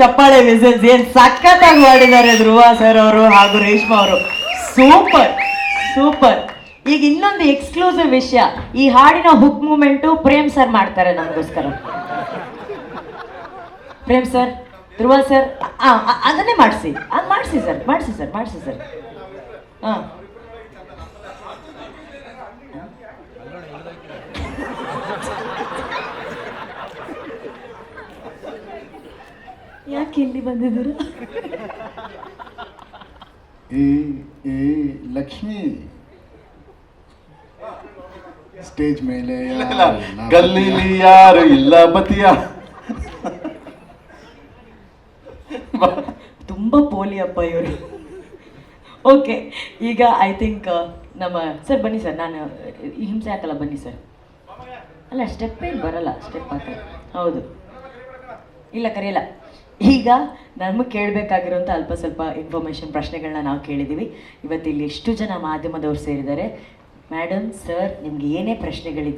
ಚಪ್ಪಾಳೆ ಮೆಸೇಜ್ ಏನ್ ಸಖತ್ತಾಗಿ ಮಾಡಿದ್ದಾರೆ ಧ್ರುವ ಸರ್ ಅವರು ಹಾಗೂ ರೇಷ್ಮಾ ಅವರು. ಸೂಪರ್ ಸೂಪರ್ ಈಗ ಇನ್ನೊಂದು ಎಕ್ಸ್ಕ್ಲೂಸಿವ್ ವಿಷಯ. ಈ ಹಾಡಿನ ಹುಕ್ ಮೂಮೆಂಟು ಪ್ರೇಮ್ ಸರ್ ಮಾಡ್ತಾರೆ ನಮಗೋಸ್ಕರ. ಪ್ರೇಮ್ ಸರ್ ಧ್ರುವ ಸರ್ ಅದನ್ನೇ ಮಾಡಿಸಿ. ಅದು ಮಾಡಿಸಿ ಸರ್ ಮಾಡಿಸಿ ಸರ್ ಮಾಡಿಸಿ ಸರ್ ಹಾಂ ಯಾಕೆ ಇಲ್ಲಿ ಬಂದಿದ್ದೀರಾ? ಏ ಏ ಲಕ್ಷ್ಮಿ. ಸ್ಟೇಜ್ ಮೇಲೆ. ಗಲ್ಲಿಲಿ ಯಾರು ಇಲ್ಲ ಬತಿಯ ತುಂಬ ಪೋಲಿ ಅಪ್ಪ ಇವರು. ಓಕೆ ಈಗ ಐ ಥಿಂಕ್ ನಮ್ಮ ಸರ್ ಬನ್ನಿ ಸರ್ ನಾನು ಈ ಹಿಂಸೆ ಹಾಕಲ್ಲ ಬನ್ನಿ ಸರ್. ಅಲ್ಲ ಸ್ಟೆಪ್ ಏನು ಬರಲ್ಲ ಸ್ಟೆಪ್ ಹಾಕಲ್ಲ ಹೌದು. ಇಲ್ಲ ಕರೆಯಲ್ಲ. ಈಗ ನಮಗೆ ಕೇಳಬೇಕಾಗಿರುವಂಥ ಅಲ್ಪ ಸ್ವಲ್ಪ ಇನ್ಫಾರ್ಮೇಷನ್ ಪ್ರಶ್ನೆಗಳನ್ನ ನಾವು ಕೇಳಿದ್ದೀವಿ. ಇವತ್ತಿಲ್ಲಿ ಎಷ್ಟು ಜನ ಮಾಧ್ಯಮದವ್ರು ಸೇರಿದ್ದಾರೆ. ಮೇಡಮ್ ಸರ್ ನಿಮ್ಗೆ ಏನೇ ಪ್ರಶ್ನೆಗಳಿದ್ರು